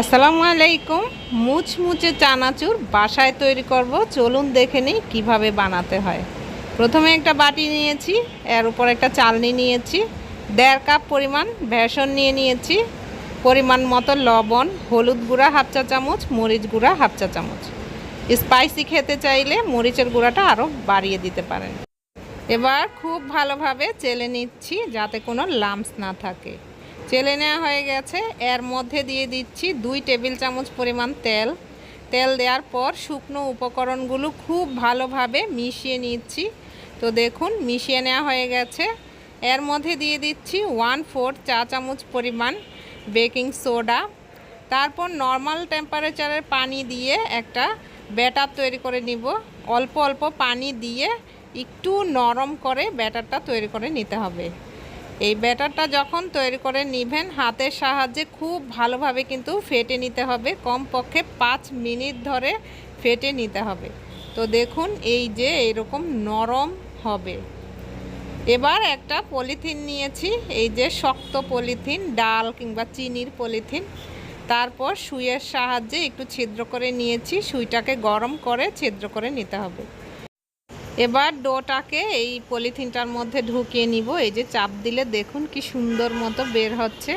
আসসালামু আলাইকুম। মুচমুচে চানাচুর বাসায় তৈরি করব। চলুন দেখে নিই কীভাবে বানাতে হয়। প্রথমে একটা বাটি নিয়েছি, এর উপর একটা চালনি নিয়েছি, দেড় কাপ পরিমাণ বেসন নিয়ে নিয়েছি, পরিমাণ মতো লবণ, হলুদ গুঁড়া, হাফ চা চামচ, মরিচ গুঁড়া, হাফ চা চামচ। স্পাইসি খেতে চাইলে মরিচের গুঁড়াটা আরও বাড়িয়ে দিতে পারেন। এবার খুব ভালোভাবে চেলে নিচ্ছি যাতে কোনো লামস না থাকে। চেলে নেওয়া হয়ে গেছে। এর মধ্যে দিয়ে দিচ্ছি দুই টেবিল চামচ পরিমাণ তেল। তেল দেওয়ার পর শুকনো উপকরণগুলো খুব ভালোভাবে মিশিয়ে নিচ্ছি। তো দেখুন, মিশিয়ে নেওয়া হয়ে গেছে। এর মধ্যে দিয়ে দিচ্ছি ওয়ান ফোর চা চামচ পরিমাণ বেকিং সোডা। তারপর নর্মাল টেম্পারেচারের পানি দিয়ে একটা ব্যাটার তৈরি করে নিব। অল্প অল্প পানি দিয়ে একটু নরম করে ব্যাটারটা তৈরি করে নিতে হবে। এই ব্যাটারটা যখন তৈরি করে নিবেন, হাতের সাহায্যে খুব ভালোভাবে কিন্তু ফেটে নিতে হবে। কমপক্ষে পাঁচ মিনিট ধরে ফেটে নিতে হবে। তো দেখুন, এই যে এরকম নরম হবে। এবার একটা পলিথিন নিয়েছি, এই যে শক্ত পলিথিন, ডাল কিংবা চিনির পলিথিন। তারপর সুইয়ের সাহায্যে একটু ছিদ্র করে নিয়েছি, সুইটাকে গরম করে ছিদ্র করে নিতে হবে। এবার ডোটাকে এই পলিথিনটার মধ্যে ঢুকিয়ে নিব। এই যে চাপ দিলে দেখুন কি সুন্দর মতো বের হচ্ছে।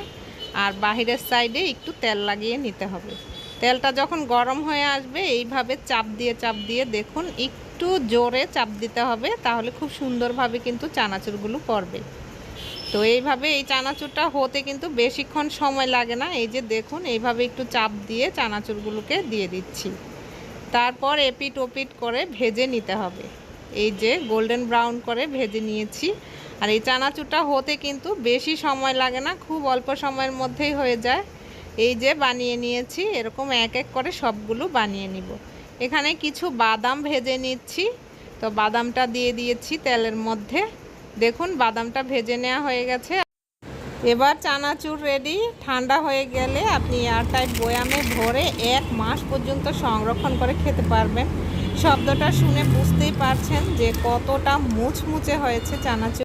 আর বাহিরের সাইডে একটু তেল লাগিয়ে নিতে হবে। তেলটা যখন গরম হয়ে আসবে, এইভাবে চাপ দিয়ে চাপ দিয়ে দেখুন একটু জোরে চাপ দিতে হবে, তাহলে খুব সুন্দরভাবে কিন্তু চানাচুরগুলো পড়বে। তো এইভাবে এই চানাচুরটা হতে কিন্তু বেশিক্ষণ সময় লাগে না। এই যে দেখুন, এইভাবে একটু চাপ দিয়ে চানাচুরগুলোকে দিয়ে দিচ্ছি। তারপর এপিট ওপিট করে ভেজে নিতে হবে। এই যে গোল্ডেন ব্রাউন করে ভেজে নিয়েছি। আর এই চানাচুরটা হতে কিন্তু বেশি সময় লাগে না, খুব অল্প সময়ের মধ্যেই হয়ে যায়। এই যে বানিয়ে নিয়েছি, এরকম এক এক করে সবগুলো বানিয়ে নিব। এখানে কিছু বাদাম ভেজে নিচ্ছি। তো বাদামটা দিয়ে দিয়েছি তেলের মধ্যে। দেখুন, বাদামটা ভেজে নেওয়া হয়ে গেছে। এবার চানাচুর রেডি ঠান্ডা হয়ে গেলে আপনি এয়ারটাইট বয়ামে ভরে এক মাস পর্যন্ত সংরক্ষণ করে খেতে পারবেন। শব্দটা শুনে বুঝতেই পারছেন যে কতটা মুচমুচে হয়েছে চানাচুর।